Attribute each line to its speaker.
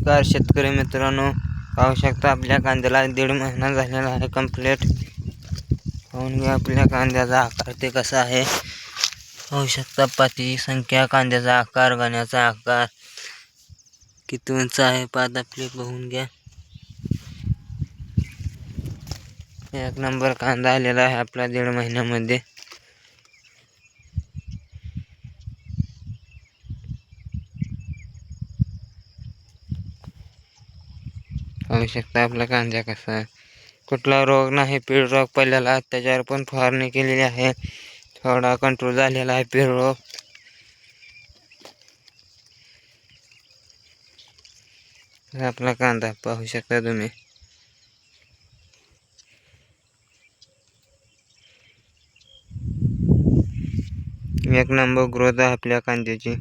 Speaker 1: नमस्कार शेतकरी मित्रांनो. पाहू शकता आपल्या कांद्याला दीड महिना झालेला आहे कंप्लीट पाहून घ्या आपल्या कांद्याचा आकार ते कसा आहे. पाहू शकता पाती संख्या कांद्याचा आकार गाण्याचा आकार किती उंच आहे पात आपले पाहून घ्या. एक नंबर कांदा आलेला आहे आपला दीड महिन्यामध्ये. पाहू शकता आपला कांदा कसा कुठला रोग नाही पीळ रोग पडलेला अत्याचार त्याच्यावर पण फवारणी केलेली आहे. थोडा कंट्रोल झालेला आहे पीळ रोग. आपला कांदा पाहू शकता तुम्ही. एक नंबर ग्रोथ आहे आपल्या कांद्याची.